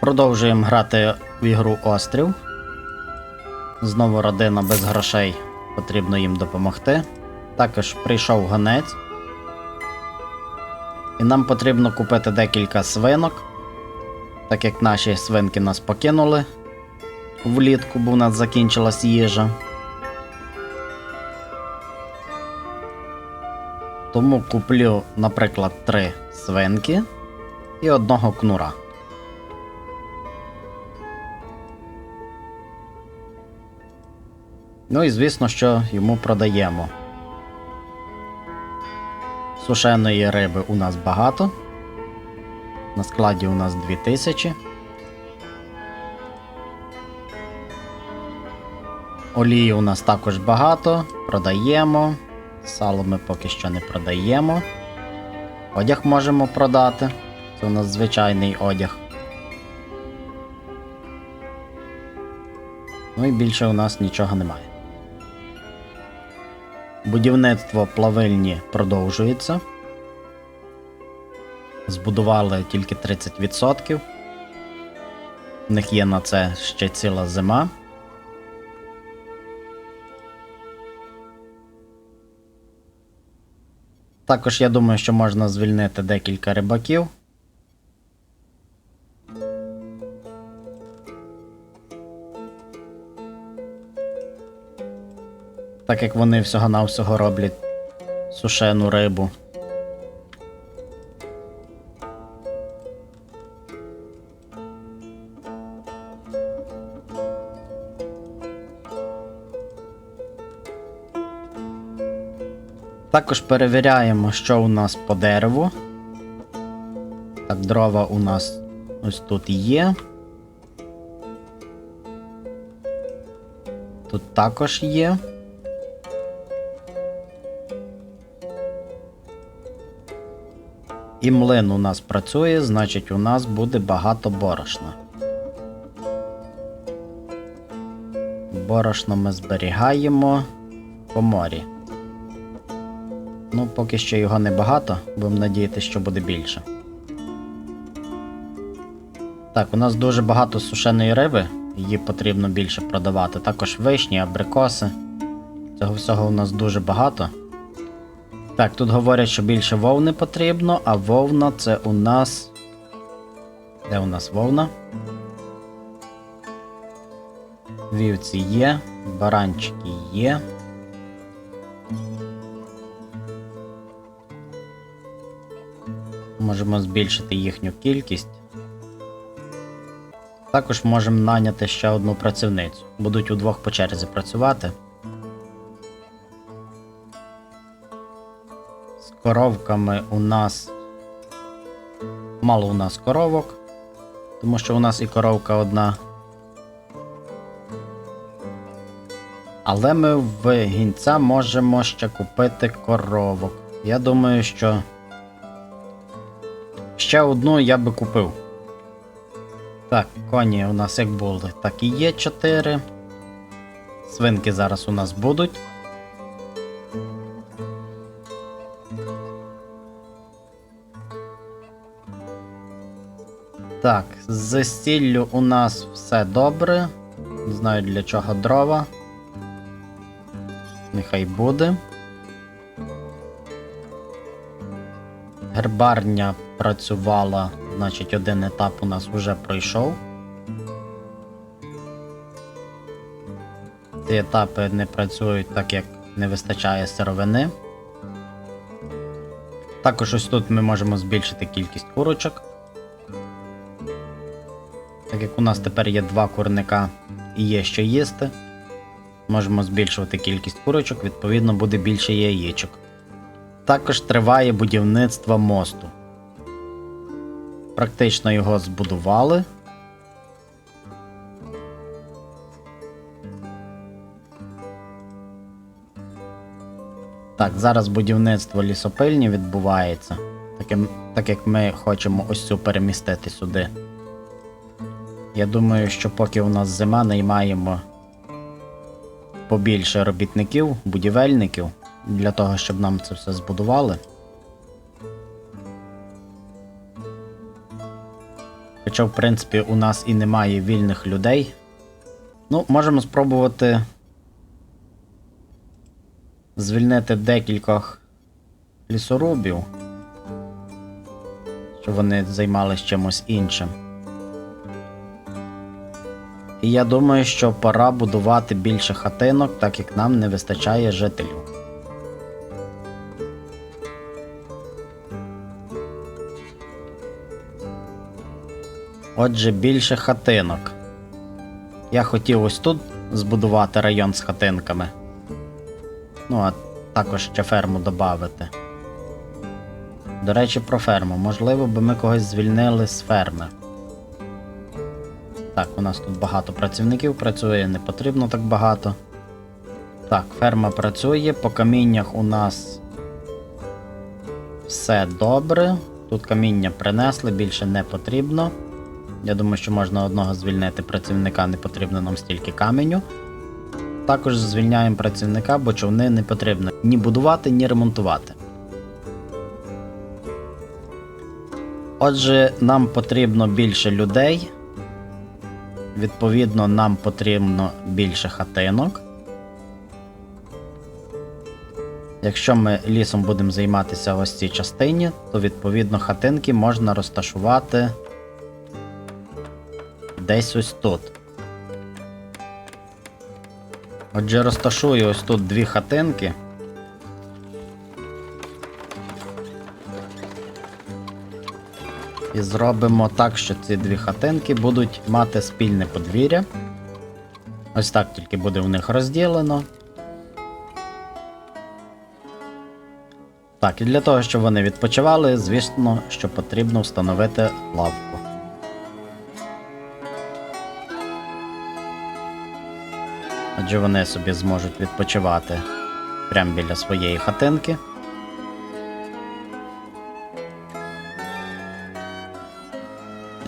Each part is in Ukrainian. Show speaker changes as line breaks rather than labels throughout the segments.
Продовжуємо грати в ігру Острів. Знову родина без грошей, потрібно їм допомогти. Також прийшов гонець. І нам потрібно купити декілька свинок, так як наші свинки нас покинули влітку, бо в нас закінчилась їжа. Тому куплю, наприклад, три свинки і одного кнура. Ну і звісно, що йому продаємо. Сушеної риби у нас багато. На складі у нас 2000. Олії у нас також багато. Продаємо. Сало ми поки що не продаємо. Одяг можемо продати. Це у нас звичайний одяг. Ну і більше у нас нічого немає. Будівництво плавильні продовжується. Збудували тільки 30%. У них є на це ще ціла зима. Також я думаю, що можна звільнити декілька рибаків. Так як вони всього-навсього роблять сушену рибу. Також перевіряємо, що у нас по дереву. Так, дрова у нас ось тут є. Тут також є. І млин у нас працює, значить у нас буде багато борошна. Борошно ми зберігаємо по морі. Ну, поки що його небагато, будемо надіятися, що буде більше. Так, у нас дуже багато сушеної риби, її потрібно більше продавати. Також вишні, абрикоси. Цього всього у нас дуже багато. Так, тут говорять, що більше вовни потрібно, а вовна це у нас. Де у нас вовна? Вівці є, баранчики є. Можемо збільшити їхню кількість. Також можемо наняти ще одну працівницю. Будуть удвох по черзі працювати. Коровками у нас мало у нас коровок, тому що у нас і коровка одна. Але ми в гінця можемо ще купити коровок. Я думаю, що ще одну я би купив. Так, коні у нас як були, так і є 4. Свинки зараз у нас будуть. Так, з стіллю у нас все добре. Не знаю для чого дрова. Нехай буде. Гербарня працювала, значить, один етап у нас вже пройшов. Ці етапи не працюють так, як не вистачає сировини. Також ось тут ми можемо збільшити кількість курочок. У нас тепер є два курника і є що їсти, можемо збільшувати кількість курочок, відповідно буде більше яєчок. Також триває будівництво мосту. Практично його збудували. Так, зараз будівництво лісопильні відбувається. Так як ми хочемо ось цю перемістити сюди. Я думаю, що поки у нас зима, наймаємо побільше робітників, будівельників, для того, щоб нам це все збудували. Хоча, в принципі, у нас і немає вільних людей. Ну, можемо спробувати звільнити декількох лісорубів, щоб вони займалися чимось іншим. І я думаю, що пора будувати більше хатинок, так як нам не вистачає жителів. Отже, більше хатинок. Я хотів ось тут збудувати район з хатинками. Ну, а також ще ферму додати. До речі, про ферму. Можливо, би ми когось звільнили з ферми. Так, у нас тут багато працівників працює, не потрібно так багато. Так, ферма працює, по каміннях у нас все добре. Тут каміння принесли, більше не потрібно. Я думаю, що можна одного звільнити працівника, не потрібно нам стільки каменю. Також звільняємо працівника, бо човни не потрібно ні будувати, ні ремонтувати. Отже, нам потрібно більше людей. Відповідно, нам потрібно більше хатинок. Якщо ми лісом будемо займатися в ось цій частині, то відповідно хатинки можна розташувати десь ось тут. Отже, розташую ось тут дві хатинки. І зробимо так, що ці дві хатинки будуть мати спільне подвір'я. Ось так тільки буде в них розділено. Так, і для того, щоб вони відпочивали, звісно, що потрібно встановити лавку. Адже вони собі зможуть відпочивати прямо біля своєї хатинки.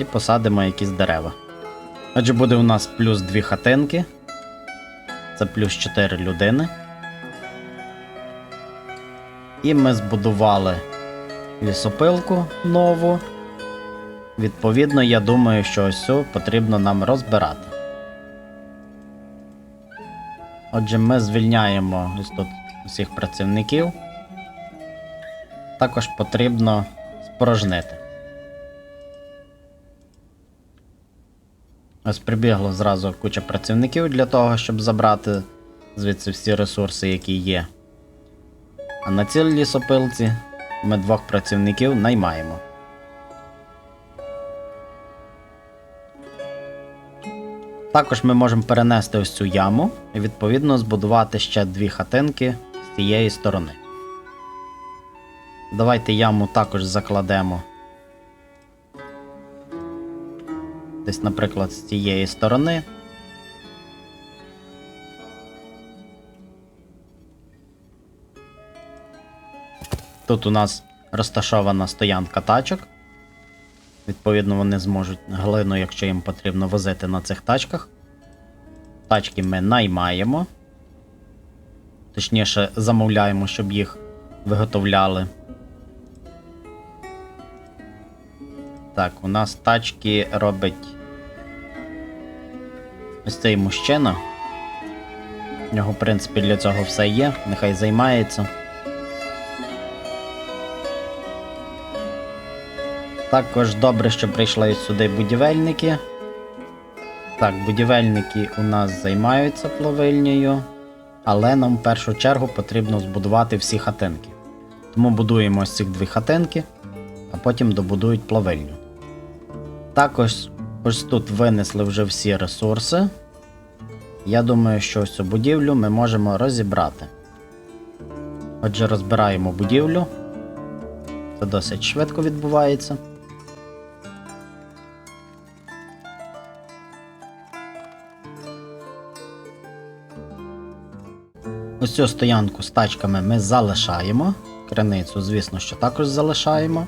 І посадимо якісь дерева. Отже, буде у нас плюс дві хатинки. Це плюс 4 людини. І ми збудували лісопилку нову. Відповідно, я думаю, що ось цю потрібно нам розбирати. Отже, ми звільняємо ось тут усіх працівників. Також потрібно спорожнити. Ось прибігло зразу куча працівників для того, щоб забрати звідси всі ресурси, які є. А на цій лісопилці ми двох працівників наймаємо. Також ми можемо перенести ось цю яму і відповідно збудувати ще дві хатинки з цієї сторони. Давайте яму також закладемо. Десь, наприклад, з цієї сторони. Тут у нас розташована стоянка тачок. Відповідно, вони зможуть глину, якщо їм потрібно, возити на цих тачках. Тачки ми наймаємо. Точніше, замовляємо, щоб їх виготовляли. Так, у нас тачки робить ось цей мужчина. У нього, в принципі, для цього все є, нехай займається. Також добре, що прийшли сюди будівельники. Так, будівельники у нас займаються плавильнею, але нам в першу чергу потрібно збудувати всі хатинки. Тому будуємо ось ці дві хатинки, а потім добудують плавильню. Також ось тут винесли вже всі ресурси. Я думаю, що ось цю будівлю ми можемо розібрати. Отже, розбираємо будівлю. Це досить швидко відбувається. Ось цю стоянку з тачками ми залишаємо. Криницю, звісно, що також залишаємо.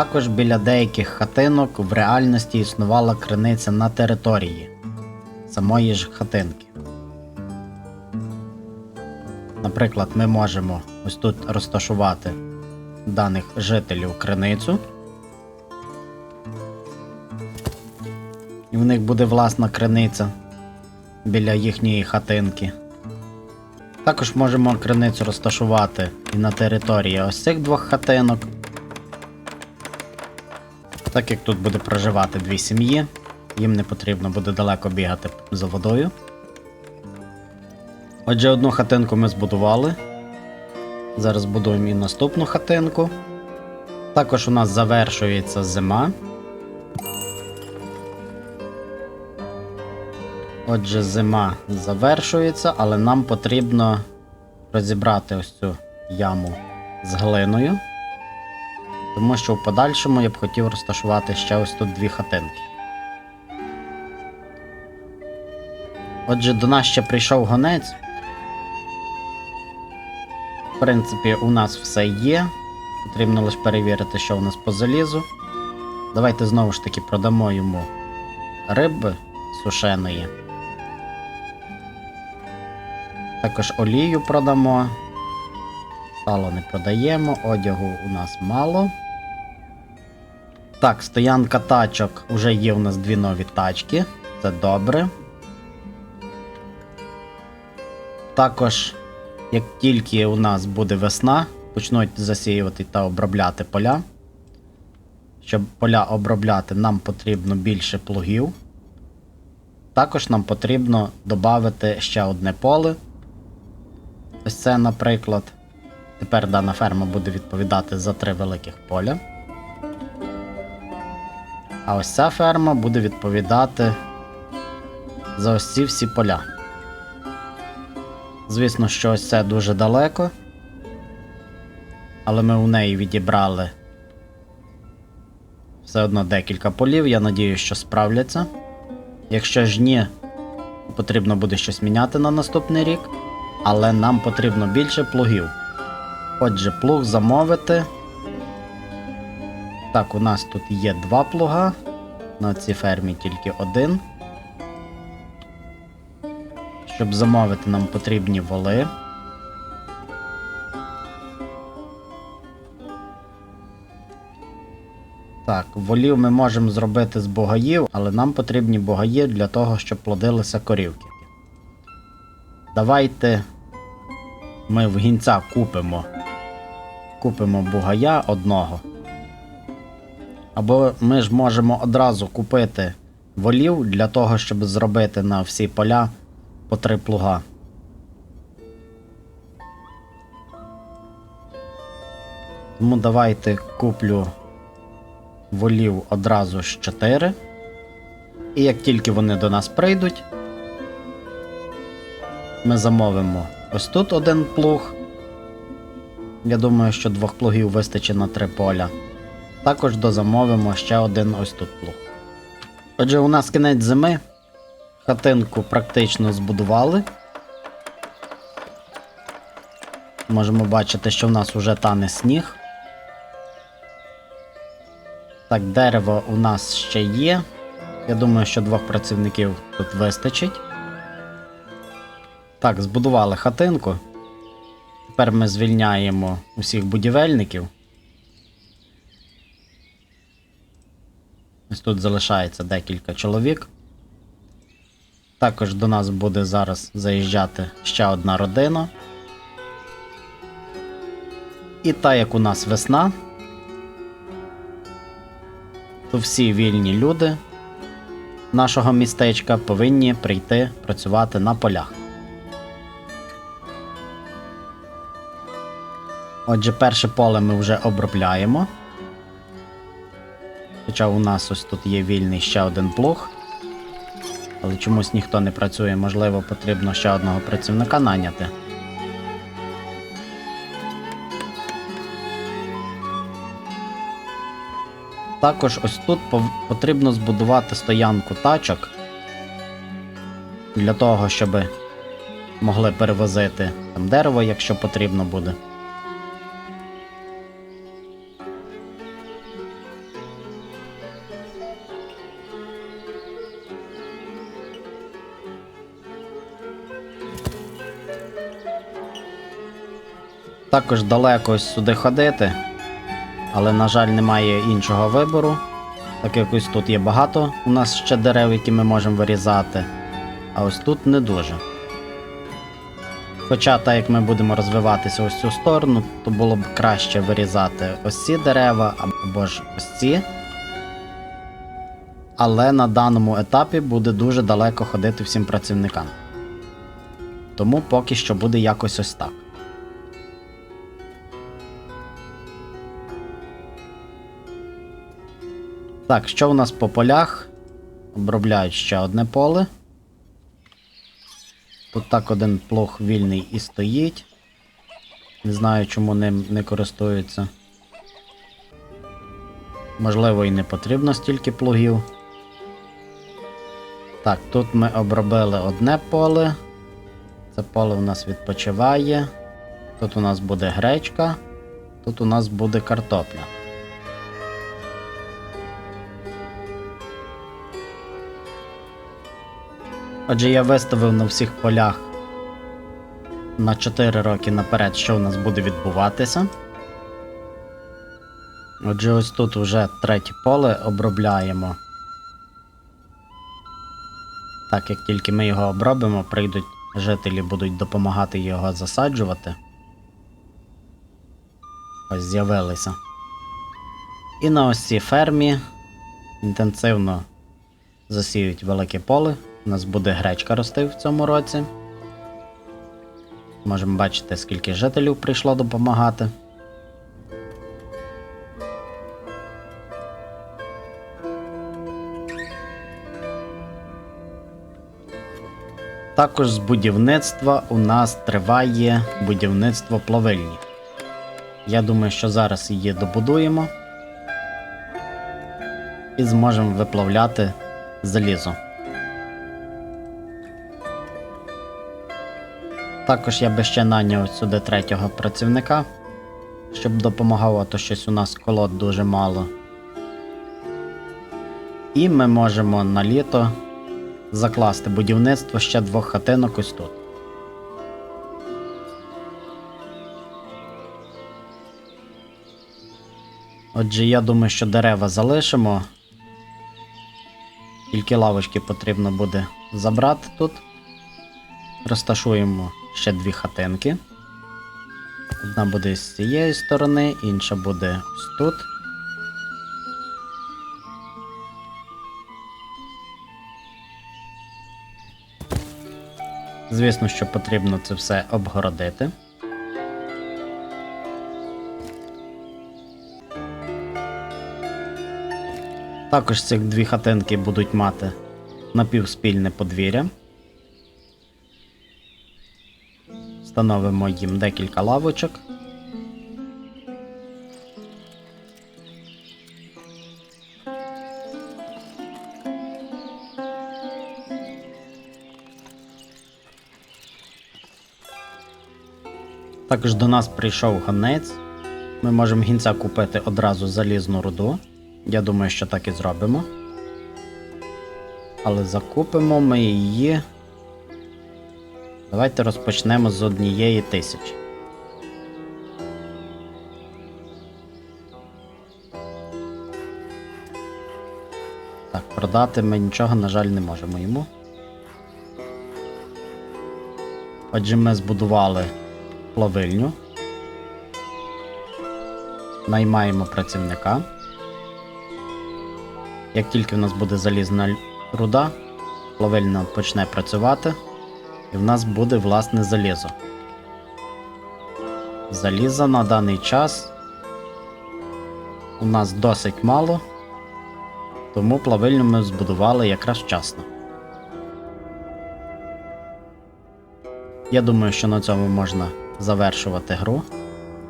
Також біля деяких хатинок в реальності існувала криниця на території самої ж хатинки. Наприклад, ми можемо ось тут розташувати даних жителів криницю. І в них буде власна криниця біля їхньої хатинки. Також можемо криницю розташувати і на території ось цих двох хатинок. Так як тут буде проживати дві сім'ї, їм не потрібно буде далеко бігати за водою. Отже, одну хатинку ми збудували. Зараз будуємо і наступну хатинку. Також у нас завершується зима. Отже, зима завершується, але нам потрібно розібрати ось цю яму з глиною. Тому що в подальшому я б хотів розташувати ще ось тут дві хатинки. Отже, до нас ще прийшов гонець. В принципі, у нас все є. Потрібно лише перевірити, що у нас по залізу. Давайте знову ж таки продамо йому риби сушеної. Також олію продамо. Сало не продаємо, одягу у нас мало. Так, стоянка тачок. Уже є у нас дві нові тачки. Це добре. Також, як тільки у нас буде весна, почнуть засіювати та обробляти поля. Щоб поля обробляти, нам потрібно більше плугів. Також нам потрібно додати ще одне поле. Ось це, наприклад. Тепер дана ферма буде відповідати за три великих поля. А ось ця ферма буде відповідати за ось ці всі поля. Звісно, що ось це дуже далеко. Але ми у неї відібрали все одно декілька полів. Я надію, що справляться. Якщо ж ні, потрібно буде щось міняти на наступний рік. Але нам потрібно більше плугів. Отже, плуг замовити. Так, у нас тут є два плуга. На цій фермі тільки один. Щоб замовити, нам потрібні воли. Так, волів ми можемо зробити з богаїв, але нам потрібні богаї для того, щоб плодилися корівки. Давайте ми в гінця купимо. Купимо бугая одного. Або ми ж можемо одразу купити волів для того, щоб зробити на всі поля по три плуга. Тому давайте куплю волів одразу ж 4. І як тільки вони до нас прийдуть, ми замовимо ось тут один плуг. Я думаю, що двох плугів вистачить на три поля. Також дозамовимо ще один ось тут плуг. Отже, у нас кінець зими. Хатинку практично збудували. Можемо бачити, що в нас вже тане сніг. Так, дерево у нас ще є. Я думаю, що двох працівників тут вистачить. Так, збудували хатинку. Тепер ми звільняємо усіх будівельників. Ось тут залишається декілька чоловік. Також до нас буде зараз заїжджати ще одна родина. І так як у нас весна, то всі вільні люди нашого містечка повинні прийти працювати на полях. Отже, перше поле ми вже обробляємо. Хоча у нас ось тут є вільний ще один плуг. Але чомусь ніхто не працює, можливо, потрібно ще одного працівника наняти. Також ось тут потрібно збудувати стоянку тачок для того, щоб могли перевозити там дерево, якщо потрібно буде. Також далеко ось сюди ходити, але, на жаль, немає іншого вибору. Так як ось тут є багато у нас ще дерев, які ми можемо вирізати, а ось тут не дуже. Хоча, так як ми будемо розвиватися ось цю сторону, то було б краще вирізати ось ці дерева або ж ось ці. Але на даному етапі буде дуже далеко ходити всім працівникам. Тому поки що буде якось ось так. Так, що у нас по полях? Обробляють ще одне поле. Тут так один плуг вільний і стоїть. Не знаю, чому ним не користуються. Можливо, і не потрібно стільки плугів. Так, тут ми обробили одне поле. Це поле у нас відпочиває. Тут у нас буде гречка, тут у нас буде картопля. Отже, я виставив на всіх полях на 4 роки наперед, що у нас буде відбуватися. Отже, ось тут вже третє поле обробляємо. Так як тільки ми його обробимо, прийдуть жителі, будуть допомагати його засаджувати. Ось з'явилися. І на ось цій фермі інтенсивно засіють велике поле. У нас буде гречка рости в цьому році. Можемо бачити, скільки жителів прийшло допомагати. Також з будівництва у нас триває будівництво плавильні. Я думаю, що зараз її добудуємо і зможемо виплавляти залізо. Також я би ще наняв сюди третього працівника, щоб допомагав, а то щось у нас колод дуже мало. І ми можемо на літо закласти будівництво ще двох хатинок ось тут. Отже, я думаю, що дерева залишимо. Тільки лавочки потрібно буде забрати тут. Розташуємо ще дві хатинки. Одна буде з цієї сторони, інша буде ось тут. Звісно, що потрібно це все обгородити. Також ці дві хатинки будуть мати напівспільне подвір'я. Встановимо їм декілька лавочок. Також до нас прийшов гонець. Ми можемо гінця купити одразу залізну руду. Я думаю, що так і зробимо. Але закупимо ми її. Давайте розпочнемо з однієї тисячі. Так, продати ми нічого, на жаль, не можемо йому. Отже, ми збудували плавильню. Наймаємо працівника. Як тільки в нас буде залізна руда, плавильня почне працювати, і в нас буде власне залізо. Заліза на даний час у нас досить мало, тому плавильню ми збудували якраз вчасно. Я думаю, що на цьому можна завершувати гру.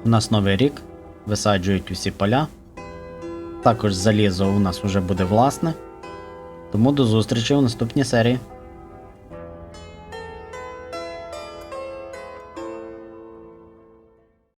У нас новий рік, висаджують усі поля. Також залізо у нас вже буде власне. Тому до зустрічі у наступній серії.